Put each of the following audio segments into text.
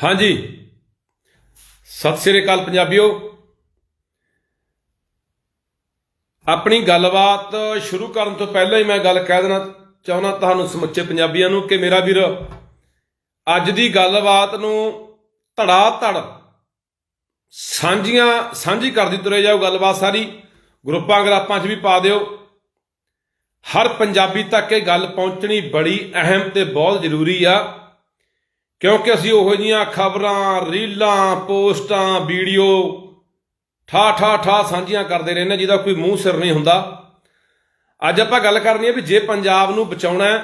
ਹਾਂਜੀ। ਸਤਿ ਸ੍ਰੀ ਅਕਾਲ ਪੰਜਾਬੀਓ। ਆਪਣੀ ਗੱਲਬਾਤ ਸ਼ੁਰੂ ਕਰਨ ਤੋਂ ਪਹਿਲਾਂ ਹੀ ਮੈਂ ਗੱਲ ਕਹਿ ਦੇਣਾ ਚਾਹੁੰਦਾ ਤੁਹਾਨੂੰ ਸਮੁੱਚੇ ਪੰਜਾਬੀਆਂ ਨੂੰ ਕਿ ਮੇਰਾ ਵੀਰ, ਅੱਜ ਦੀ ਗੱਲਬਾਤ ਨੂੰ ਧੜਾ ਧੜ ਸਾਂਝੀਆਂ ਸਾਂਝੀ ਕਰਦੀ ਤੁਰੇ ਜਾਓ ਗੱਲਬਾਤ ਸਾਰੀ। ਗਰੁੱਪਾਂ ਗਰਾਪਾਂ 'ਚ ਵੀ ਪਾ ਦਿਓ। ਹਰ ਪੰਜਾਬੀ ਤੱਕ ਇਹ ਗੱਲ ਪਹੁੰਚਣੀ ਬੜੀ ਅਹਿਮ ਤੇ ਬਹੁਤ ਜ਼ਰੂਰੀ ਆ। ਕਿਉਂਕਿ ਅਸੀਂ ਉਹੋ ਜੀਆਂ ਖਬਰਾਂ, ਰੀਲਾਂ, ਪੋਸਟਾਂ, ਵੀਡੀਓ ਠਾ ਠਾ ਠਾ ਸਾਂਝੀਆਂ ਕਰਦੇ ਰਹਿੰਦੇ ਜਿਹਦਾ ਕੋਈ ਮੂੰਹ ਸਿਰ ਨਹੀਂ ਹੁੰਦਾ। ਅੱਜ ਆਪਾਂ ਗੱਲ ਕਰਨੀ ਹੈ ਵੀ ਜੇ ਪੰਜਾਬ ਨੂੰ ਬਚਾਉਣਾ ਹੈ,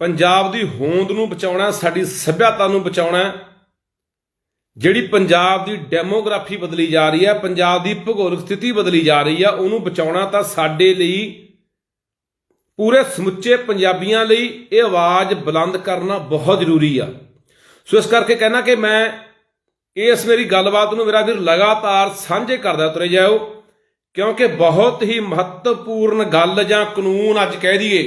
ਪੰਜਾਬ ਦੀ ਹੋਂਦ ਨੂੰ ਬਚਾਉਣਾ ਸਾਡੀ ਸੱਭਿਅਤਾ ਨੂੰ ਬਚਾਉਣਾ ਜਿਹੜੀ ਪੰਜਾਬ ਦੀ ਡੈਮੋਗ੍ਰਾਫੀ ਬਦਲੀ ਜਾ ਰਹੀ ਹੈ, ਪੰਜਾਬ ਦੀ ਭੂਗੋਲਿਕ ਸਥਿਤੀ ਬਦਲੀ ਜਾ ਰਹੀ ਹੈ, ਉਹਨੂੰ ਬਚਾਉਣਾ ਤਾਂ ਸਾਡੇ ਲਈ ਪੂਰੇ ਸਮੁੱਚੇ ਪੰਜਾਬੀਆਂ ਲਈ ਇਹ ਆਵਾਜ਼ ਬੁਲੰਦ ਕਰਨਾ ਬਹੁਤ ਜ਼ਰੂਰੀ ਆ। ਸੋ ਇਸ ਕਰਕੇ ਕਹਿਣਾ ਕਿ ਮੈਂ ਇਸ ਮੇਰੀ ਗੱਲਬਾਤ ਨੂੰ ਮੇਰਾ ਵੀਰ ਲਗਾਤਾਰ ਸਾਂਝੇ ਕਰਦਾ ਤੁਰੇ ਜਾਓ, ਕਿਉਂਕਿ ਬਹੁਤ ਹੀ ਮਹੱਤਵਪੂਰਨ ਗੱਲ ਜਾਂ ਕਾਨੂੰਨ ਅੱਜ ਕਹਿ ਦਈਏ,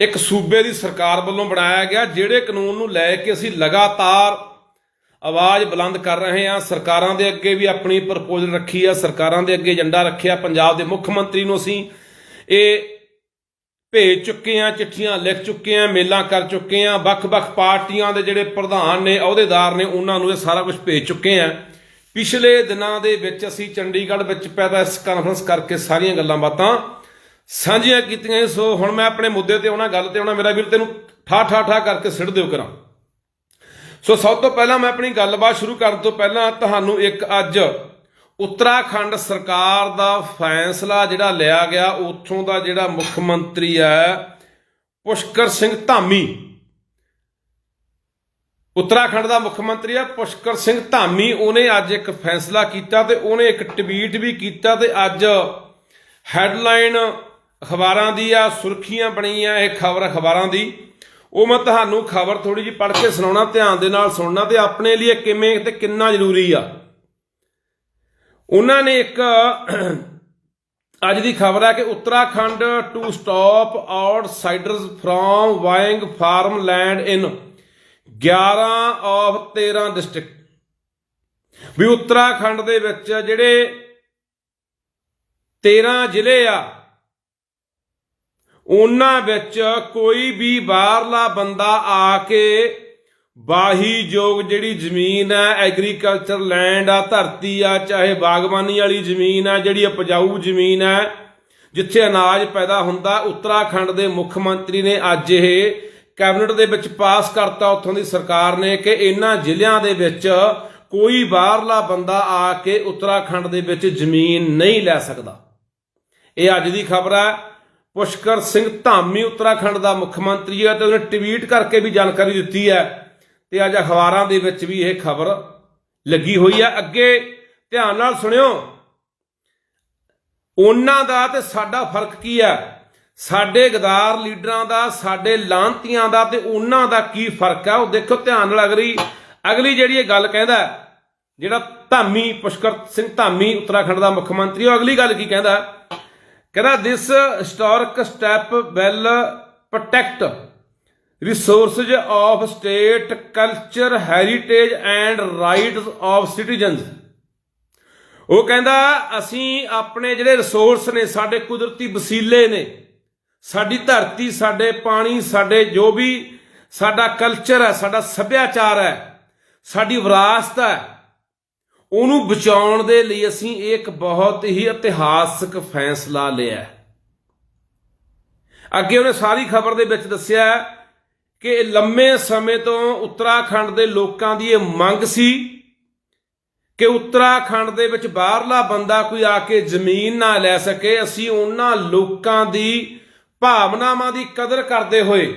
ਇੱਕ ਸੂਬੇ ਦੀ ਸਰਕਾਰ ਵੱਲੋਂ ਬਣਾਇਆ ਗਿਆ, ਜਿਹੜੇ ਕਾਨੂੰਨ ਨੂੰ ਲੈ ਕੇ ਅਸੀਂ ਲਗਾਤਾਰ ਆਵਾਜ਼ ਬੁਲੰਦ ਕਰ ਰਹੇ ਹਾਂ, ਸਰਕਾਰਾਂ ਦੇ ਅੱਗੇ ਵੀ ਆਪਣੀ ਪ੍ਰਪੋਜ਼ਲ ਰੱਖੀ ਆ, ਸਰਕਾਰਾਂ ਦੇ ਅੱਗੇ ਏਜੰਡਾ ਰੱਖਿਆ, ਪੰਜਾਬ ਦੇ ਮੁੱਖ ਮੰਤਰੀ ਨੂੰ ਅਸੀਂ ਇਹ ਭੇਜ ਚੁੱਕੇ ਆ, ਚਿੱਠੀਆਂ ਲਿਖ ਚੁੱਕੇ ਆ, ਮੇਲਾਂ ਕਰ ਚੁੱਕੇ ਆ, ਵੱਖ-ਵੱਖ ਪਾਰਟੀਆਂ ਦੇ ਜਿਹੜੇ ਪ੍ਰਧਾਨ ਨੇ, ਅਹੁਦੇਦਾਰ ਨੇ, ਉਹਨਾਂ ਨੂੰ ਇਹ ਸਾਰਾ ਕੁਝ ਭੇਜ ਚੁੱਕੇ ਆ। ਪਿਛਲੇ ਦਿਨਾਂ ਦੇ ਵਿੱਚ ਅਸੀਂ ਚੰਡੀਗੜ੍ਹ ਵਿੱਚ ਪ੍ਰੈਸ ਕਾਨਫਰੰਸ ਕਰਕੇ ਸਾਰੀਆਂ ਗੱਲਾਂ ਬਾਤਾਂ ਸਾਂਝੀਆਂ ਕੀਤੀਆਂ ਸੋ ਹੁਣ ਮੈਂ ਆਪਣੇ ਮੁੱਦੇ ਤੇ ਆਉਣਾ, ਗੱਲ ਤੇ ਆਉਣਾ, ਮੇਰਾ ਵੀਰ, ਤੈਨੂੰ ਠਾ ਠਾ ਠਾ ਕਰਕੇ ਸਿੱਟ ਦਿਓ ਕਰਾਂ। ਸੋ ਸਭ ਤੋਂ ਪਹਿਲਾਂ ਮੈਂ ਆਪਣੀ ਗੱਲਬਾਤ ਸ਼ੁਰੂ ਕਰਨ ਤੋਂ ਪਹਿਲਾਂ ਤੁਹਾਨੂੰ ਇੱਕ ਅੱਜ ਉੱਤਰਾਖੰਡ ਸਰਕਾਰ ਦਾ ਫੈਸਲਾ ਜਿਹੜਾ ਲਿਆ ਗਿਆ, ਉੱਥੋਂ ਦਾ ਜਿਹੜਾ ਮੁੱਖ ਮੰਤਰੀ ਹੈ, ਪੁਸ਼ਕਰ ਸਿੰਘ ਧਾਮੀ। ਉੱਤਰਾਖੰਡ ਦਾ ਮੁੱਖ ਮੰਤਰੀ ਹੈ, ਪੁਸ਼ਕਰ ਸਿੰਘ ਧਾਮੀ। ਉਹਨੇ ਅੱਜ ਇੱਕ ਫੈਸਲਾ ਕੀਤਾ ਤੇ ਉਹਨੇ ਇੱਕ ਟਵੀਟ ਵੀ ਕੀਤਾ ਤੇ ਅੱਜ ਹੈਡਲਾਈਨ ਅਖਬਾਰਾਂ ਦੀ ਆ, ਸੁਰਖੀਆਂ ਬਣੀਆਂ ਇਹ ਖਬਰ ਅਖਬਾਰਾਂ ਦੀ। ਉਹ ਮੈਂ ਤੁਹਾਨੂੰ ਖਬਰ ਥੋੜੀ ਜਿਹੀ ਪੜ੍ਹ ਕੇ ਸੁਣਾਉਣਾ, ਧਿਆਨ ਦੇ ਨਾਲ ਸੁਣਨਾ ਤੇ ਆਪਣੇ ਲਈ ਇਹ ਕਿਵੇਂ ਤੇ ਕਿੰਨਾ ਜ਼ਰੂਰੀ ਆ। ਉਹਨਾਂ ਨੇ ਇੱਕ ਅੱਜ ਦੀ ਖਬਰ ਹੈ ਕਿ Uttarakhand to stop outsiders from buying farm land in 11 of 13 district ਵੀ ਉੱਤਰਾਖੰਡ ਦੇ ਵਿੱਚ ਜਿਹੜੇ 13 ਜ਼ਿਲ੍ਹੇ ਆ, ਉਹਨਾਂ ਵਿੱਚ ਕੋਈ ਵੀ ਬਾਹਰਲਾ ਬੰਦਾ ਆ ਕੇ ਬਾਹੀ ਯੋਗ ਜਿਹੜੀ ਜ਼ਮੀਨ ਹੈ ਐਗਰੀਕਲਚਰ ਲੈਂਡ ਆ, ਧਰਤੀ ਆ, ਚਾਹੇ ਬਾਗਬਾਨੀ ਵਾਲੀ ਜ਼ਮੀਨ ਆ, ਜਿਹੜੀ ਉਪਜਾਊ ਜ਼ਮੀਨ ਹੈ ਜਿੱਥੇ ਅਨਾਜ ਪੈਦਾ ਹੁੰਦਾ, ਉੱਤਰਾਖੰਡ ਦੇ ਮੁੱਖ ਮੰਤਰੀ ਨੇ ਅੱਜ ਇਹ ਕੈਬਨਿਟ ਦੇ ਵਿੱਚ ਪਾਸ ਕਰਤਾ, ਉੱਥੋਂ ਦੀ ਸਰਕਾਰ ਨੇ ਕਿ ਇਹਨਾਂ ਜ਼ਿਲ੍ਹਿਆਂ ਦੇ ਵਿੱਚ ਕੋਈ ਬਾਹਰਲਾ ਬੰਦਾ ਆ ਕੇ ਉੱਤਰਾਖੰਡ ਦੇ ਵਿੱਚ ਜ਼ਮੀਨ ਨਹੀਂ ਲੈ ਸਕਦਾ। ਇਹ ਅੱਜ ਦੀ ਖਬਰ ਹੈ ਪੁਸ਼ਕਰ ਸਿੰਘ ਧਾਮੀ, ਉੱਤਰਾਖੰਡ ਦਾ ਮੁੱਖ ਮੰਤਰੀ ਹੈ ਤੇ ਉਹਨੇ ਟਵੀਟ ਕਰਕੇ ਵੀ ਜਾਣਕਾਰੀ ਦਿੱਤੀ ਹੈ ਤੇ ਅੱਜ ਅਖਬਾਰਾਂ ਦੇ ਵਿੱਚ ਵੀ ਇਹ ਖਬਰ ਲੱਗੀ ਹੋਈ ਹੈ ਅੱਗੇ ਧਿਆਨ ਨਾਲ ਸੁਣਿਓ। ਉਹਨਾਂ ਦਾ ਤੇ ਸਾਡਾ ਫ਼ਰਕ ਕੀ ਹੈ ਸਾਡੇ ਗਦਾਰ ਲੀਡਰਾਂ ਦਾ, ਸਾਡੇ ਲਾਂਤੀਆਂ ਦਾ ਤੇ ਉਹਨਾਂ ਦਾ ਕੀ ਫ਼ਰਕ ਹੈ ਉਹ ਦੇਖੋ ਧਿਆਨ ਨਾਲ ਅਗਲੀ ਅਗਲੀ ਜਿਹੜੀ ਇਹ ਗੱਲ ਕਹਿੰਦਾ, ਜਿਹੜਾ ਧਾਮੀ ਪੁਸ਼ਕਰ ਸਿੰਘ ਧਾਮੀ ਉੱਤਰਾਖੰਡ ਦਾ ਮੁੱਖ ਮੰਤਰੀ, ਉਹ ਅਗਲੀ ਗੱਲ ਕੀ ਕਹਿੰਦਾ? ਕਹਿੰਦਾ this historic step will protect resources of state culture heritage and rights of citizens ਉਹ ਕਹਿੰਦਾ, ਅਸੀਂ ਆਪਣੇ ਜਿਹੜੇ ਰਿਸੋਰਸ ਨੇ, ਸਾਡੇ ਕੁਦਰਤੀ ਵਸੀਲੇ ਨੇ, ਸਾਡੀ ਧਰਤੀ, ਸਾਡੇ ਪਾਣੀ, ਸਾਡੇ ਜੋ ਵੀ ਸਾਡਾ ਕਲਚਰ ਹੈ, ਸਾਡਾ ਸੱਭਿਆਚਾਰ ਹੈ, ਸਾਡੀ ਵਿਰਾਸਤ ਹੈ, ਉਹਨੂੰ ਬਚਾਉਣ ਦੇ ਲਈ ਅਸੀਂ ਇੱਕ ਬਹੁਤ ਹੀ ਇਤਿਹਾਸਕ ਫੈਸਲਾ ਲਿਆ ਅੱਗੇ ਉਹਨੇ ਸਾਰੀ ਖਬਰ ਦੇ ਵਿੱਚ ਦੱਸਿਆ ਕਿ ਲੰਮੇ ਸਮੇਂ ਤੋਂ ਉੱਤਰਾਖੰਡ ਦੇ ਲੋਕਾਂ ਦੀ ਇਹ ਮੰਗ ਸੀ ਕਿ ਉੱਤਰਾਖੰਡ ਦੇ ਵਿੱਚ ਬਾਹਰਲਾ ਬੰਦਾ ਕੋਈ ਆ ਕੇ ਜ਼ਮੀਨ ਨਾ ਲੈ ਸਕੇ। ਅਸੀਂ ਉਹਨਾਂ ਲੋਕਾਂ ਦੀ ਭਾਵਨਾਵਾਂ ਦੀ ਕਦਰ ਕਰਦੇ ਹੋਏ,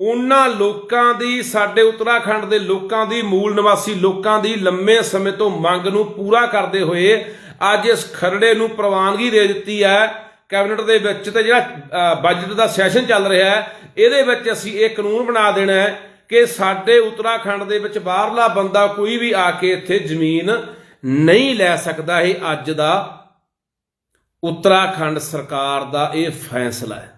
ਉਹਨਾਂ ਲੋਕਾਂ ਦੀ, ਸਾਡੇ ਉੱਤਰਾਖੰਡ ਦੇ ਲੋਕਾਂ ਦੀ, ਮੂਲ ਨਿਵਾਸੀ ਲੋਕਾਂ ਦੀ ਲੰਮੇ ਸਮੇਂ ਤੋਂ ਮੰਗ ਨੂੰ ਪੂਰਾ ਕਰਦੇ ਹੋਏ ਅੱਜ ਇਸ ਖਰੜੇ ਨੂੰ ਪ੍ਰਵਾਨਗੀ ਦੇ ਦਿੱਤੀ ਹੈ। ਕੈਬਨਿਟ ਦੇ ਵਿੱਚ ਤੇ ਜਿਹੜਾ ਬਜਟ ਦਾ ਸੈਸ਼ਨ ਚੱਲ ਰਿਹਾ ਹੈ ਇਹਦੇ ਵਿੱਚ ਅਸੀਂ ਇਹ ਕਾਨੂੰਨ ਬਣਾ ਦੇਣਾ ਹੈ ਕਿ ਸਾਡੇ ਉੱਤਰਾਖੰਡ ਦੇ ਵਿੱਚ ਬਾਹਰਲਾ ਬੰਦਾ ਕੋਈ ਵੀ ਆ ਕੇ ਇੱਥੇ ਜ਼ਮੀਨ ਨਹੀਂ ਲੈ ਸਕਦਾ, ਇਹ ਅੱਜ ਦਾ ਉੱਤਰਾਖੰਡ ਸਰਕਾਰ ਦਾ ਇਹ ਫੈਸਲਾ ਹੈ।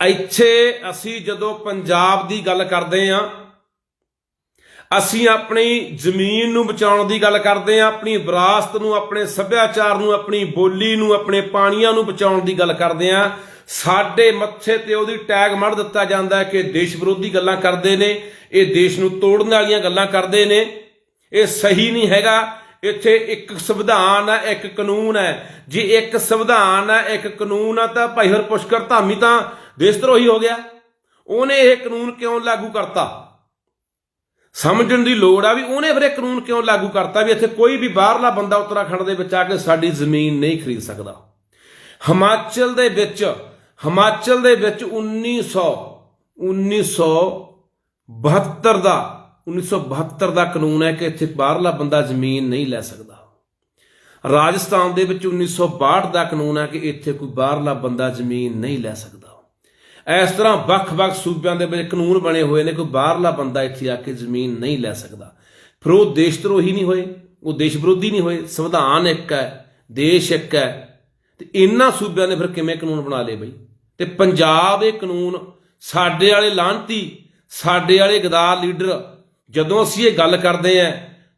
ਇੱਥੇ ਅਸੀਂ ਜਦੋਂ ਪੰਜਾਬ ਦੀ ਗੱਲ ਕਰਦੇ ਹਾਂ, ਅਸੀਂ ਆਪਣੀ ਜ਼ਮੀਨ ਨੂੰ ਬਚਾਉਣ ਦੀ ਗੱਲ ਕਰਦੇ ਹਾਂ, ਆਪਣੀ ਵਿਰਾਸਤ ਨੂੰ, ਆਪਣੇ ਸੱਭਿਆਚਾਰ ਨੂੰ, ਆਪਣੀ ਬੋਲੀ ਨੂੰ, ਆਪਣੇ ਪਾਣੀਆਂ ਨੂੰ ਬਚਾਉਣ ਦੀ ਗੱਲ ਕਰਦੇ ਹਾਂ ਸਾਡੇ ਮੱਥੇ ਤੇ ਉਹਦੀ ਟੈਗ ਮੜ ਦਿੱਤਾ ਜਾਂਦਾ ਕਿ ਦੇਸ਼ ਵਿਰੋਧੀ ਗੱਲਾਂ ਕਰਦੇ ਨੇ, ਇਹ ਦੇਸ਼ ਨੂੰ ਤੋੜਨ ਵਾਲੀਆਂ ਗੱਲਾਂ ਕਰਦੇ ਨੇ। ਇਹ ਸਹੀ ਨਹੀਂ ਹੈਗਾ। ਇੱਥੇ ਇੱਕ ਸੰਵਿਧਾਨ ਹੈ, ਇੱਕ ਕਾਨੂੰਨ ਹੈ। ਜੇ ਇੱਕ ਸੰਵਿਧਾਨ ਹੈ, ਇੱਕ ਕਾਨੂੰਨ ਹੈ, ਤਾਂ ਭਾਈ ਹਰਪੁਸ਼ਕਰ ਧਾਮੀ ਤਾਂ ਦੇਸ਼ ਧਰੋਹੀ ਹੋ ਗਿਆ। ਉਹਨੇ ਇਹ ਕਾਨੂੰਨ ਕਿਉਂ ਲਾਗੂ ਕਰਤਾ? ਸਮਝਣ ਦੀ ਲੋੜ ਆ ਵੀ ਉਹਨੇ ਫਿਰ ਇਹ ਕਾਨੂੰਨ ਕਿਉਂ ਲਾਗੂ ਕਰਤਾ ਵੀ ਇੱਥੇ ਕੋਈ ਵੀ ਬਾਹਰਲਾ ਬੰਦਾ ਉੱਤਰਾਖੰਡ ਦੇ ਵਿੱਚ ਆ ਕੇ ਸਾਡੀ ਜ਼ਮੀਨ ਨਹੀਂ ਖਰੀਦ ਸਕਦਾ। ਹਿਮਾਚਲ ਦੇ ਵਿੱਚ ਹਿਮਾਚਲ ਦੇ ਵਿੱਚ 1900 1972 ਦਾ 1972 ਦਾ ਕਾਨੂੰਨ ਹੈ ਕਿ ਇੱਥੇ ਬਾਹਰਲਾ ਬੰਦਾ ਜ਼ਮੀਨ ਨਹੀਂ ਲੈ ਸਕਦਾ। ਰਾਜਸਥਾਨ ਦੇ ਵਿੱਚ 1962 ਦਾ ਕਾਨੂੰਨ ਹੈ ਕਿ ਇੱਥੇ ਕੋਈ ਬਾਹਰਲਾ ਬੰਦਾ ਜ਼ਮੀਨ ਨਹੀਂ ਲੈ ਸਕਦਾ। ਇਸ ਤਰ੍ਹਾਂ ਵੱਖ-ਵੱਖ ਸੂਬਿਆਂ ਦੇ ਵਿੱਚ ਕਾਨੂੰਨ ਬਣੇ ਹੋਏ ਨੇ ਕੋਈ ਬਾਹਰਲਾ ਬੰਦਾ ਇੱਥੇ ਆ ਕੇ ਜ਼ਮੀਨ ਨਹੀਂ ਲੈ ਸਕਦਾ। ਫਿਰ ਉਹ ਦੇਸ਼ ਧਰੋਹੀ ਨਹੀਂ ਹੋਏ, ਉਹ ਦੇਸ਼ ਵਿਰੋਧੀ ਨਹੀਂ ਹੋਏ, ਸੰਵਿਧਾਨ ਇੱਕ ਹੈ, ਦੇਸ਼ ਇੱਕ ਹੈ। ਤੇ ਇਹਨਾਂ ਸੂਬਿਆਂ ਨੇ ਫਿਰ ਕਿਵੇਂ ਕਾਨੂੰਨ ਬਣਾ ਲਏ ਬਈ? ਤੇ ਪੰਜਾਬ ਇਹ ਕਾਨੂੰਨ, ਸਾਡੇ ਵਾਲੇ ਲਾਂਤੀ, ਸਾਡੇ ਵਾਲੇ ਗਦਾਰ ਲੀਡਰ, ਜਦੋਂ ਅਸੀਂ ਇਹ ਗੱਲ ਕਰਦੇ ਆਂ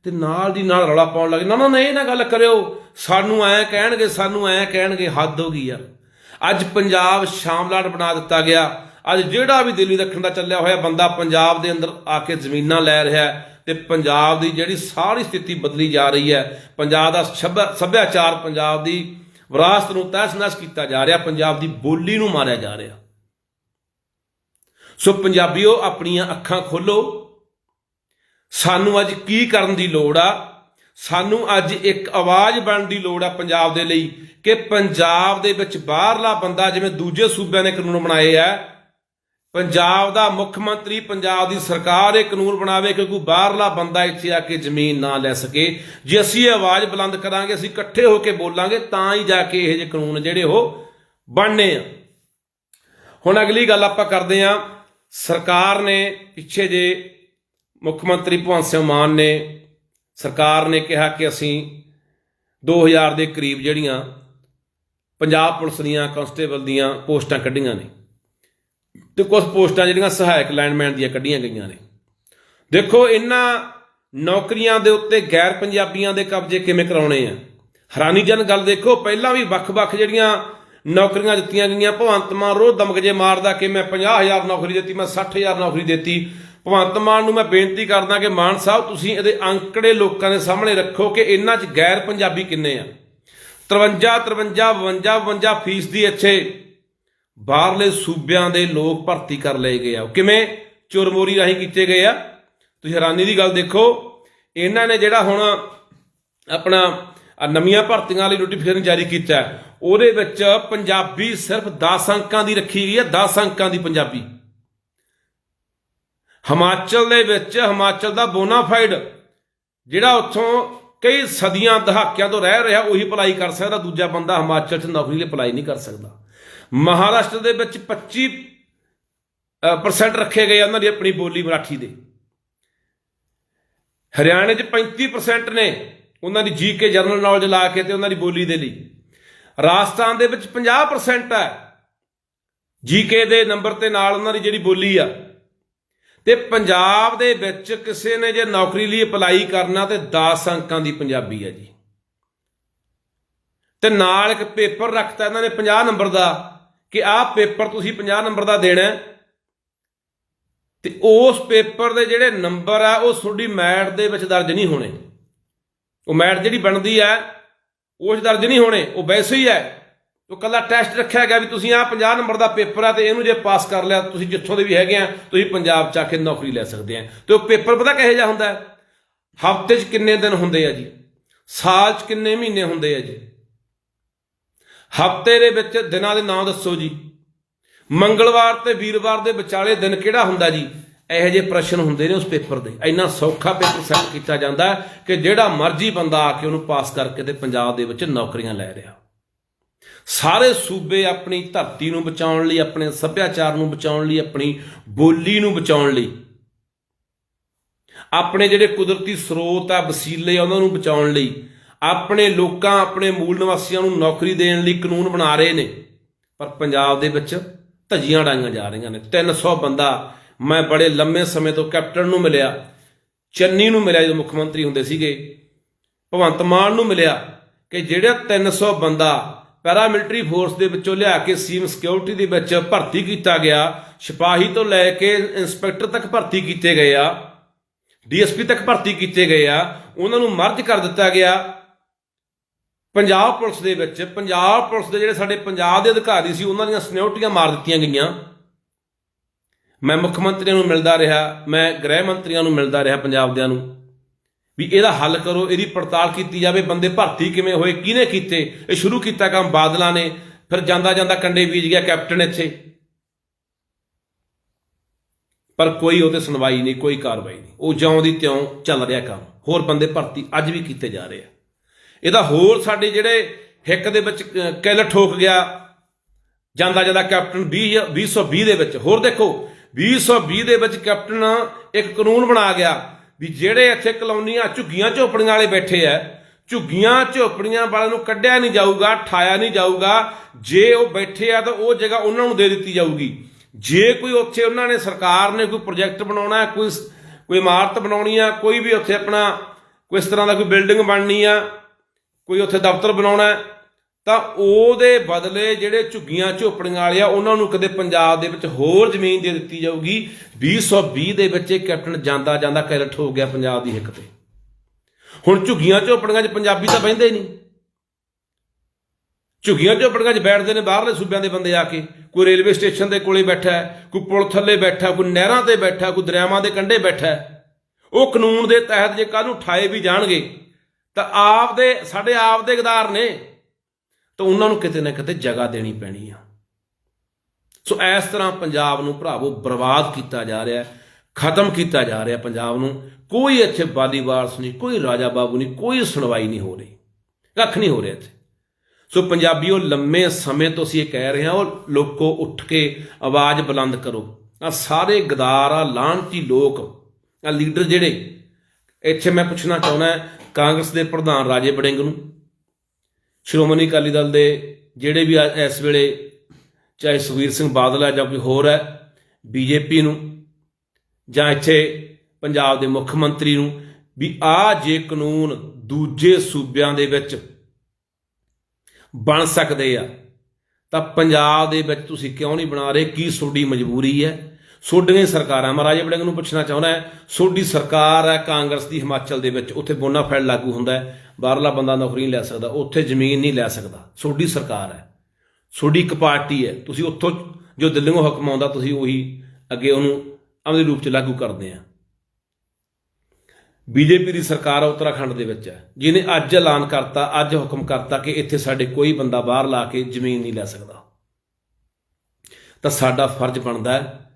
ਤੇ ਨਾਲ ਦੀ ਨਾਲ ਰੌਲਾ ਪਾਉਣ ਲੱਗੇ ਨਾ ਨਾ ਨਾ, ਇਹ ਨਾ ਗੱਲ ਕਰਿਓ, ਸਾਨੂੰ ਐ ਕਹਿਣਗੇ, ਸਾਨੂੰ ਐ ਕਹਿਣਗੇ, ਹੱਦ ਹੋ ਗਈ ਯਾਰ। ਅੱਜ ਪੰਜਾਬ ਸ਼ਾਮਲਾਟ ਬਣਾ ਦਿੱਤਾ ਗਿਆ। ਅੱਜ ਜਿਹੜਾ ਵੀ ਦਿੱਲੀ ਦੱਖਣ ਦਾ ਚੱਲਿਆ ਹੋਇਆ ਬੰਦਾ ਪੰਜਾਬ ਦੇ ਅੰਦਰ ਆ ਕੇ ਜ਼ਮੀਨਾਂ ਲੈ ਰਿਹਾ ਹੈ ਤੇ ਪੰਜਾਬ ਦੀ ਜਿਹੜੀ ਸਾਰੀ ਸਥਿਤੀ ਬਦਲੀ ਜਾ ਰਹੀ ਹੈ। ਪੰਜਾਬ ਦਾ ਸੱਭਿਆ- ਸੱਭਿਆਚਾਰ ਪੰਜਾਬ ਦੀ ਵਿਰਾਸਤ ਨੂੰ ਤਹਿਸ-ਨਹਿਸ ਕੀਤਾ ਜਾ ਰਿਹਾ, ਪੰਜਾਬ ਦੀ ਬੋਲੀ ਨੂੰ ਮਾਰਿਆ ਜਾ ਰਿਹਾ। ਸੋ ਪੰਜਾਬੀਓ, ਆਪਣੀਆਂ ਅੱਖਾਂ ਖੋਲੋ। ਸਾਨੂੰ ਅੱਜ ਕੀ ਕਰਨ ਦੀ ਲੋੜ ਆ? ਸਾਨੂੰ ਅੱਜ ਇੱਕ ਆਵਾਜ਼ ਬਣਨ ਦੀ ਲੋੜ ਆ ਪੰਜਾਬ ਦੇ ਲਈ ਕਿ ਪੰਜਾਬ ਦੇ ਵਿੱਚ ਬਾਹਰਲਾ ਬੰਦਾ, ਜਿਵੇਂ ਦੂਜੇ ਸੂਬਿਆਂ ਨੇ ਕਾਨੂੰਨ ਬਣਾਏ ਆ ਪੰਜਾਬ ਦਾ ਮੁੱਖ ਮੰਤਰੀ, ਪੰਜਾਬ ਦੀ ਸਰਕਾਰ ਇਹ ਕਾਨੂੰਨ ਬਣਾਵੇ ਕਿ ਕੋਈ ਬਾਹਰਲਾ ਬੰਦਾ ਇੱਥੇ ਆ ਕੇ ਜ਼ਮੀਨ ਨਾ ਲੈ ਸਕੇ। ਜੇ ਅਸੀਂ ਇਹ ਆਵਾਜ਼ ਬੁਲੰਦ ਕਰਾਂਗੇ, ਅਸੀਂ ਇਕੱਠੇ ਹੋ ਕੇ ਬੋਲਾਂਗੇ, ਤਾਂ ਹੀ ਜਾ ਕੇ ਇਹ ਜਿਹੇ ਕਾਨੂੰਨ ਜਿਹੜੇ ਉਹ ਬਣਨੇ ਆ। ਹੁਣ ਅਗਲੀ ਗੱਲ ਆਪਾਂ ਕਰਦੇ ਹਾਂ। ਸਰਕਾਰ ਨੇ ਪਿੱਛੇ ਜੇ ਮੁੱਖ ਮੰਤਰੀ ਭਗਵੰਤ ਸਿੰਘ ਮਾਨ ਨੇ, ਸਰਕਾਰ ਨੇ ਕਿਹਾ ਕਿ ਅਸੀਂ 2000 ਦੇ ਕਰੀਬ ਜਿਹੜੀਆਂ ਪੰਜਾਬ ਪੁਲਿਸ ਦੀਆਂ ਕਾਂਸਟੇਬਲ ਦੀਆਂ ਪੋਸਟਾਂ ਕੱਢੀਆਂ ਨੇ। ਤੇ ਕੁਝ ਪੋਸਟਾਂ ਜਿਹੜੀਆਂ ਸਹਾਇਕ ਲਾਈਨਮੈਨ ਦੀਆਂ ਕੱਢੀਆਂ ਗਈਆਂ ਨੇ। ਦੇਖੋ, ਇਹਨਾਂ ਨੌਕਰੀਆਂ ਦੇ ਉੱਤੇ ਗੈਰ ਪੰਜਾਬੀਆਂ ਦੇ ਕਬਜ਼ੇ ਕਿਵੇਂ ਕਰਾਉਣੇ ਆ? ਹੈਰਾਨੀਜਨ ਗੱਲ ਦੇਖੋ, ਪਹਿਲਾਂ ਵੀ ਵੱਖ-ਵੱਖ ਜਿਹੜੀਆਂ ਨੌਕਰੀਆਂ ਦਿੱਤੀਆਂ ਗਈਆਂ, ਭਗਵੰਤ ਮਾਨ ਰੋਜ਼ ਦਮਕਜੇ ਮਾਰਦਾ ਕਿ ਮੈਂ 50000 ਨੌਕਰੀ ਦਿੱਤੀ, ਮੈਂ 60000 ਨੌਕਰੀ ਦਿੱਤੀ। ਭਗਵੰਤ ਮਾਨ ਨੂੰ ਮੈਂ ਬੇਨਤੀ ਕਰਦਾ ਕਿ ਮਾਨ ਸਾਹਿਬ, ਤੁਸੀਂ ਇਹਦੇ ਅੰਕੜੇ ਲੋਕਾਂ ਦੇ ਸਾਹਮਣੇ ਰੱਖੋ ਕਿ ਇਹਨਾਂ 'ਚ ਗੈਰ ਪੰਜਾਬੀ ਕਿੰਨੇ ਆ? 53 53 52 52 ਫੀਸਦੀ ਇੱਥੇ ਬਾਹਰਲੇ ਸੂਬਿਆਂ ਦੇ ਲੋਕ ਭਰਤੀ ਕਰ ਲਏ ਗਏ ਆ। ਉਹ ਕਿਵੇਂ? ਚੁਰਮੋਰੀ ਰਾਹੀਂ ਕੀਤੇ ਗਏ ਆ। ਤੁਸੀਂ ਹੈਰਾਨੀ ਦੀ ਗੱਲ ਦੇਖੋ, ਇਹਨਾਂ ਨੇ ਜਿਹੜਾ ਹੁਣ ਆਪਣਾ ਨਵੀਆਂ ਭਰਤੀਆਂ ਲਈ ਨੋਟੀਫਿਕੇਸ਼ਨ ਜਾਰੀ ਕੀਤਾ ਉਹਦੇ ਵਿੱਚ ਪੰਜਾਬੀ ਸਿਰਫ 10 ਅੰਕਾਂ ਦੀ ਰੱਖੀ ਗਈ ਹੈ 10 ਅੰਕਾਂ ਦੀ ਪੰਜਾਬੀ। ਹਿਮਾਚਲ ਦੇ ਵਿੱਚ ਹਿਮਾਚਲ ਦਾ ਬੋਨਾਫਾਈਡ ਜਿਹੜਾ ਉੱਥੋਂ ਕਈ ਸਦੀਆਂ ਦਹਾਕਿਆਂ ਤੋਂ ਰਹਿ ਰਿਹਾ, ਉਹੀ ਅਪਲਾਈ ਕਰ ਸਕਦਾ, ਦੂਜਾ ਬੰਦਾ ਹਿਮਾਚਲ 'ਚ ਨੌਕਰੀ ਲਈ ਅਪਲਾਈ ਨਹੀਂ ਕਰ ਸਕਦਾ। ਮਹਾਰਾਸ਼ਟਰ ਦੇ ਵਿੱਚ 25 ਅ, ਰੱਖੇ ਗਏ ਉਹਨਾਂ ਦੀ ਆਪਣੀ ਬੋਲੀ ਮਰਾਠੀ ਦੇ। ਹਰਿਆਣੇ 'ਚ 35% ਨੇ ਉਹਨਾਂ ਦੀ ਜੀਕੇ ਜਨਰਲ ਨੌਲੇਜ ਲਾ ਕੇ ਤੇ ਉਹਨਾਂ ਦੀ ਬੋਲੀ ਦੇ ਲਈ। ਰਾਜਸਥਾਨ ਦੇ ਵਿੱਚ 50% ਹੈ। ਜੀਕੇ ਦੇ ਨੰਬਰ ਤੇ ਨਾਲ ਉਹਨਾਂ ਦੀ ਜਿਹੜੀ ਬੋਲੀ ਆ। ਤੇ ਪੰਜਾਬ ਦੇ ਵਿੱਚ ਕਿਸੇ ਨੇ ਜੇ ਨੌਕਰੀ ਲਈ ਅਪਲਾਈ ਕਰਨਾ ਤੇ 10 ਅੰਕਾਂ ਦੀ ਪੰਜਾਬੀ ਹੈ ਜੀ। ਤੇ ਨਾਲ ਇੱਕ ਪੇਪਰ ਰੱਖਤਾ ਇਹਨਾਂ ਨੇ 50 ਨੰਬਰ ਦਾ। ਕਿ ਆਹ ਪੇਪਰ ਤੁਸੀਂ 50 ਨੰਬਰ ਦਾ ਦੇਣਾ ਹੈ। ਤੇ ਉਸ ਪੇਪਰ ਦੇ ਜਿਹੜੇ ਨੰਬਰ ਆ, ਉਹ ਤੁਹਾਡੀ ਮੈਟ ਦੇ ਵਿੱਚ ਦਰਜ ਨਹੀਂ ਹੋਣੇ। ਉਹ ਮੈਟ ਜਿਹੜੀ ਬਣਦੀ ਹੈ ਉਹ 'ਚ ਦਰਜ ਨਹੀਂ ਹੋਣੇ, ਉਹ ਵੈਸੇ ਹੀ ਹੈ ਉਹ ਕੱਲਾ ਟੈਸਟ ਰੱਖਿਆ ਗਿਆ ਵੀ ਤੁਸੀਂ ਆਹ 50 ਨੰਬਰ ਦਾ ਪੇਪਰ ਆ ਤੇ ਇਹਨੂੰ ਜੇ ਪਾਸ ਕਰ ਲਿਆ, ਤੁਸੀਂ ਜਿੱਥੋਂ ਦੇ ਵੀ ਹੈਗੇ ਆ, ਤੁਸੀਂ ਪੰਜਾਬ ਚ ਆ ਕੇ ਨੌਕਰੀ ਲੈ ਸਕਦੇ ਆ। ਤੇ ਉਹ ਪੇਪਰ ਪਤਾ ਕਿਹੋ ਜਿਹਾ ਹੁੰਦਾ ਹਫ਼ਤੇ 'ਚ ਕਿੰਨੇ ਦਿਨ ਹੁੰਦੇ ਆ ਜੀ? ਸਾਲ 'ਚ ਕਿੰਨੇ ਮਹੀਨੇ ਹੁੰਦੇ ਆ ਜੀ? ਹਫ਼ਤੇ ਦੇ ਵਿੱਚ ਦਿਨਾਂ ਦੇ ਨਾਂ ਦੱਸੋ ਜੀ। ਮੰਗਲਵਾਰ ਤੇ ਵੀਰਵਾਰ ਦੇ ਵਿਚਾਲੇ ਦਿਨ ਕਿਹੜਾ ਹੁੰਦਾ ਜੀ? ਇਹੋ ਜਿਹੇ ਪ੍ਰਸ਼ਨ ਹੁੰਦੇ ਨੇ ਉਸ ਪੇਪਰ ਦੇ। ਇੰਨਾ ਸੌਖਾ ਪੇਪਰ ਸੈੱਟ ਕੀਤਾ ਜਾਂਦਾ ਕਿ ਜਿਹੜਾ ਮਰਜ਼ੀ ਬੰਦਾ ਆ ਕੇ ਉਹਨੂੰ ਪਾਸ ਕਰਕੇ ਤੇ ਪੰਜਾਬ ਦੇ ਵਿੱਚ ਨੌਕਰੀਆਂ ਲੈ ਰਿਹਾ। ਸਾਰੇ ਸੂਬੇ ਆਪਣੀ ਧਰਤੀ ਨੂੰ ਬਚਾਉਣ ਲਈ, ਆਪਣੇ ਸੱਭਿਆਚਾਰ ਨੂੰ ਬਚਾਉਣ ਲਈ, ਆਪਣੀ ਬੋਲੀ ਨੂੰ ਬਚਾਉਣ ਲਈ, ਆਪਣੇ ਜਿਹੜੇ ਕੁਦਰਤੀ ਸਰੋਤ ਆ, ਵਸੀਲੇ ਆ, ਉਹਨਾਂ ਨੂੰ ਬਚਾਉਣ ਲਈ ਆਪਣੇ ਲੋਕਾਂ, ਆਪਣੇ ਮੂਲ ਨਿਵਾਸੀਆਂ ਨੂੰ ਨੌਕਰੀ ਦੇਣ ਲਈ ਕਾਨੂੰਨ ਬਣਾ ਰਹੇ ਨੇ। ਪਰ ਪੰਜਾਬ ਦੇ ਵਿੱਚ ਧੱਜੀਆਂ ਡਾਈਆਂ ਜਾ ਰਹੀਆਂ ਨੇ। 300 ਬੰਦਾ, ਮੈਂ ਬੜੇ ਲੰਮੇ ਸਮੇਂ ਤੋਂ ਕੈਪਟਨ ਨੂੰ ਮਿਲਿਆ, ਚੰਨੀ ਨੂੰ ਮਿਲਿਆ ਜਦੋਂ ਮੁੱਖ ਮੰਤਰੀ ਹੁੰਦੇ ਸੀਗੇ, ਭਗਵੰਤ ਮਾਨ ਨੂੰ ਮਿਲਿਆ ਕਿ ਜਿਹੜਾ 300 ਬੰਦਾ ਪੈਰਾਮਿਲਟਰੀ ਫੋਰਸ ਦੇ ਵਿੱਚੋਂ ਲਿਆ ਕੇ ਸੀਮ ਸਿਕਿਉਰਿਟੀ ਦੇ ਵਿੱਚ ਭਰਤੀ ਕੀਤਾ ਗਿਆ, ਸਿਪਾਹੀ ਤੋਂ ਲੈ ਕੇ ਇੰਸਪੈਕਟਰ ਤੱਕ ਭਰਤੀ ਕੀਤੇ ਗਏ ਆ, ਡੀਐਸਪੀ ਤੱਕ ਭਰਤੀ ਕੀਤੇ ਗਏ ਆ, ਉਹਨਾਂ ਨੂੰ ਮਰਜ ਕਰ ਦਿੱਤਾ ਗਿਆ। ਪੰਜਾਬ ਪੁਲਿਸ ਦੇ ਵਿੱਚ, ਪੰਜਾਬ ਪੁਲਿਸ ਦੇ ਜਿਹੜੇ ਸਾਡੇ ਪੰਜਾਬ ਦੇ ਅਧਿਕਾਰੀ ਸੀ, ਉਹਨਾਂ ਦੀਆਂ ਸਿਕਿਉਰਟੀਆਂ ਮਾਰ ਦਿੱਤੀਆਂ ਗਈਆਂ। ਮੈਂ ਮੁੱਖ ਮੰਤਰੀਆਂ ਨੂੰ ਮਿਲਦਾ ਰਿਹਾ, ਮੈਂ ਗ੍ਰਹਿ ਮੰਤਰੀਆਂ ਨੂੰ ਮਿਲਦਾ ਰਿਹਾ ਪੰਜਾਬ ਦਿਆਂ ਨੂੰ, ਵੀ ਇਹਦਾ ਹੱਲ ਕਰੋ, ਇਹਦੀ ਪੜਤਾਲ ਕੀਤੀ ਜਾਵੇ, ਬੰਦੇ ਭਰਤੀ ਕਿਵੇਂ ਹੋਏ, ਕਿਹਨੇ ਕੀਤੇ, ਇਹ ਸ਼ੁਰੂ ਕੀਤਾ ਕੰਮ ਬਾਦਲਾਂ ਨੇ, ਫਿਰ ਜਾਂਦਾ ਜਾਂਦਾ ਕੰਡੇ ਬੀਜ ਗਿਆ ਕੈਪਟਨ ਇੱਥੇ। ਪਰ ਕੋਈ ਉਹਤੇ ਸੁਣਵਾਈ ਨਹੀਂ, ਕੋਈ ਕਾਰਵਾਈ ਨਹੀਂ, ਉਹ ਜਿਉਂ ਦੀ ਤਿਉਂ ਚੱਲ ਰਿਹਾ ਕੰਮ, ਹੋਰ ਬੰਦੇ ਭਰਤੀ ਅੱਜ ਵੀ ਕੀਤੇ ਜਾ ਰਹੇ ਆ। ਇਹਦਾ ਹੋਰ ਸਾਡੇ ਜਿਹੜੇ ਹਿੱਕ ਦੇ ਵਿੱਚ ਕਿਲ ਠੋਕ ਗਿਆ। ਜਾਂਦਾ ਜਾਂਦਾ ਕੈਪਟਨ 20 2020 ਦੇ ਵਿੱਚ। ਹੋਰ ਦੇਖੋ 2020 ਦੇ ਵਿੱਚ ਕੈਪਟਨ ਇੱਕ ਕਾਨੂੰਨ ਬਣਾ ਗਿਆ ਵੀ ਜਿਹੜੇ ਇੱਥੇ ਕਲੋਨੀਆਂ ਝੁੱਗੀਆਂ ਝੋਪੜੀਆਂ ਵਾਲੇ ਬੈਠੇ ਆ ਝੁੱਗੀਆਂ ਝੋਪੜੀਆਂ ਵਾਲਿਆਂ ਨੂੰ ਕੱਢਿਆ ਨਹੀਂ ਜਾਊਗਾ, ਠਾਇਆ ਨਹੀਂ ਜਾਊਗਾ। ਜੇ ਉਹ ਬੈਠੇ ਆ ਤਾਂ ਉਹ ਜਗ੍ਹਾ ਉਹਨਾਂ ਨੂੰ ਦੇ ਦਿੱਤੀ ਜਾਊਗੀ। ਜੇ ਕੋਈ ਉੱਥੇ ਉਹਨਾਂ ਨੇ ਸਰਕਾਰ ਨੇ ਕੋਈ ਪ੍ਰੋਜੈਕਟ ਬਣਾਉਣਾ, ਕੋਈ ਕੋਈ ਇਮਾਰਤ ਬਣਾਉਣੀ ਆ, ਕੋਈ ਵੀ ਉੱਥੇ ਆਪਣਾ, ਕੋਈ ਇਸ ਤਰ੍ਹਾਂ ਦਾ ਕੋਈ ਬਿਲਡਿੰਗ ਬਣਨੀ ਆ ਕੋਈ ਉੱਥੇ ਦਫ਼ਤਰ ਬਣਾਉਣਾ ਤਾਂ ਉਹਦੇ ਬਦਲੇ ਜਿਹੜੇ ਝੁੱਗੀਆਂ ਝੋਪੜੀਆਂ ਵਾਲੇ ਆ, ਉਹਨਾਂ ਨੂੰ ਕਦੇ ਪੰਜਾਬ ਦੇ ਵਿੱਚ ਹੋਰ ਜ਼ਮੀਨ ਦੇ ਦਿੱਤੀ ਜਾਊਗੀ। 2020 ਦੇ ਵਿੱਚ ਇਹ ਕੈਪਟਨ ਜਾਂਦਾ ਜਾਂਦਾ ਕੈਲਟ ਹੋ ਗਿਆ ਪੰਜਾਬ ਦੀ ਹਿੱਕ ਤੇ। ਹੁਣ ਝੁੱਗੀਆਂ ਝੋਪੜੀਆਂ 'ਚ ਪੰਜਾਬੀ ਤਾਂ ਬਹਿੰਦੇ ਹੀ ਨਹੀਂ। ਝੁੱਗੀਆਂ ਝੋਪੜੀਆਂ 'ਚ ਬੈਠਦੇ ਨੇ ਬਾਹਰਲੇ ਸੂਬਿਆਂ ਦੇ ਬੰਦੇ ਆ ਕੇ। ਕੋਈ ਰੇਲਵੇ ਸਟੇਸ਼ਨ ਦੇ ਕੋਲੇ ਬੈਠਾ ਹੈ, ਕੋਈ ਪੁਲ ਥੱਲੇ ਬੈਠਾ, ਕੋਈ ਨਹਿਰਾਂ ਤੇ ਬੈਠਾ, ਕੋਈ ਦਰਿਆਵਾਂ ਦੇ ਕੰਢੇ ਬੈਠਾ ਉਹ ਕਾਨੂੰਨ ਦੇ ਤਹਿਤ ਜੇ ਕੱਲ ਨੂੰ ਠਾਏ ਵੀ ਜਾਣਗੇ ਤਾਂ ਆਪ ਦੇ ਸਾਡੇ ਆਪ ਦੇ ਗਦਾਰ ਨੇ। ਤਾਂ ਉਹਨਾਂ ਨੂੰ ਕਿਤੇ ਨਾ ਕਿਤੇ ਜਗ੍ਹਾ ਦੇਣੀ ਪੈਣੀ ਆ। ਸੋ ਇਸ ਤਰ੍ਹਾਂ ਪੰਜਾਬ ਨੂੰ ਭਰਾਵੋ ਬਰਬਾਦ ਕੀਤਾ ਜਾ ਰਿਹਾ, ਖਤਮ ਕੀਤਾ ਜਾ ਰਿਹਾ ਪੰਜਾਬ ਨੂੰ। ਕੋਈ ਇੱਥੇ ਬਾਦੀ ਵਾਰਸ ਨਹੀਂ, ਕੋਈ ਰਾਜਾ ਬਾਬੂ ਨਹੀਂ, ਕੋਈ ਸੁਣਵਾਈ ਨਹੀਂ ਹੋ ਰਹੀ। ਕੱਖ ਨਹੀਂ ਹੋ ਰਿਹਾ ਇੱਥੇ। ਸੋ ਪੰਜਾਬੀਓ, ਲੰਮੇ ਸਮੇਂ ਤੋਂ ਅਸੀਂ ਇਹ ਕਹਿ ਰਹੇ ਹਾਂ, ਉਹ ਲੋਕੋ ਉੱਠ ਕੇ ਆਵਾਜ਼ ਬੁਲੰਦ ਕਰੋ। ਆ ਸਾਰੇ ਗਦਾਰ, ਆ ਲਾਂਤੀ ਲੋਕ, ਆ ਲੀਡਰ ਜਿਹੜੇ, ਇੱਥੇ ਮੈਂ ਪੁੱਛਣਾ ਚਾਹੁੰਦਾ ਕਾਂਗਰਸ ਦੇ ਪ੍ਰਧਾਨ ਰਾਜੇ ਬੜਿੰਗ ਨੂੰ, ਸ਼੍ਰੋਮਣੀ ਅਕਾਲੀ ਦਲ ਦੇ ਜਿਹੜੇ ਵੀ ਇਸ ਵੇਲੇ, ਚਾਹੇ ਸੁਖਬੀਰ ਸਿੰਘ ਬਾਦਲ ਹੈ ਜਾਂ ਕੋਈ ਹੋਰ ਹੈ ਬੀਜੇਪੀ ਨੂੰ ਜਾਂ ਇੱਥੇ ਪੰਜਾਬ ਦੇ ਮੁੱਖ ਮੰਤਰੀ ਨੂੰ, ਵੀ ਆ ਜੇ ਕਾਨੂੰਨ ਦੂਜੇ ਸੂਬਿਆਂ ਦੇ ਵਿੱਚ ਬਣ ਸਕਦੇ ਆ, ਤਾਂ ਪੰਜਾਬ ਦੇ ਵਿੱਚ ਤੁਸੀਂ ਕਿਉਂ ਨਹੀਂ ਬਣਾ ਰਹੇ? ਕੀ ਤੁਹਾਡੀ ਮਜਬੂਰੀ ਹੈ? ਸੋਡੀਆਂ ਸਰਕਾਰਾਂ ਮੈਂ ਰਾਜੇ ਵੜਿੰਗ ਨੂੰ ਪੁੱਛਣਾ ਚਾਹੁੰਦਾ ਹੈ, ਸੋਡੀ ਸਰਕਾਰ ਹੈ, ਕਾਂਗਰਸ ਦੀ ਹਿਮਾਚਲ ਦੇ ਵਿੱਚ, ਉੱਥੇ ਬੋਨਾਫਾਈਡ ਲਾਗੂ ਹੁੰਦਾ ਹੈ, ਬਾਹਰਲਾ ਬੰਦਾ ਨੌਕਰੀ ਨਹੀਂ ਲੈ ਸਕਦਾ, ਉੱਥੇ ਜ਼ਮੀਨ ਨਹੀਂ ਲੈ ਸਕਦਾ, ਸੋਡੀ ਸਰਕਾਰ ਹੈ। ਸੋਡੀ ਇੱਕ ਪਾਰਟੀ ਹੈ, ਤੁਸੀਂ ਉੱਥੋਂ ਜੋ ਦਿੱਲੀੋਂ ਹੁਕਮ ਆਉਂਦਾ, ਤੁਸੀਂ ਉਹੀ ਅੱਗੇ ਉਹਨੂੰ ਅਮਲੀ ਰੂਪ ਚ ਲਾਗੂ ਕਰਦੇ ਆ। ਬੀਜੇਪੀ ਦੀ ਸਰਕਾਰ ਉੱਤਰਾਖੰਡ ਦੇ ਵਿੱਚ ਹੈ, ਜਿਹਨੇ ਅੱਜ ਐਲਾਨ ਕਰਤਾ, ਅੱਜ ਹੁਕਮ ਕਰਤਾ ਕਿ ਇੱਥੇ ਸਾਡੇ ਕੋਈ ਬੰਦਾ ਬਾਹਰ ਲਾ ਕੇ ਜ਼ਮੀਨ ਨਹੀਂ ਲੈ ਸਕਦਾ। ਤਾਂ ਸਾਡਾ ਫਰਜ਼ ਬਣਦਾ ਹੈ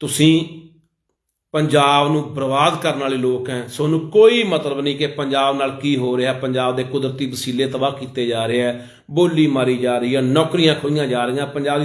ਤੁਸੀਂ ਪੰਜਾਬ ਨੂੰ ਬਰਬਾਦ ਕਰਨ ਵਾਲੇ ਲੋਕ ਹੈ ਤੁਹਾਨੂੰ ਕੋਈ ਮਤਲਬ ਨਹੀਂ ਕਿ ਪੰਜਾਬ ਨਾਲ ਕੀ ਹੋ ਰਿਹਾ, ਪੰਜਾਬ ਦੇ ਕੁਦਰਤੀ ਵਸੀਲੇ ਤਬਾਹ ਕੀਤੇ ਜਾ ਰਹੇ ਹੈ, ਬੋਲੀ ਮਾਰੀ ਜਾ ਰਹੀ ਹੈ, ਨੌਕਰੀਆਂ ਖੋਈਆਂ ਜਾ ਰਹੀਆਂ, ਪੰਜਾਬ ਦੀ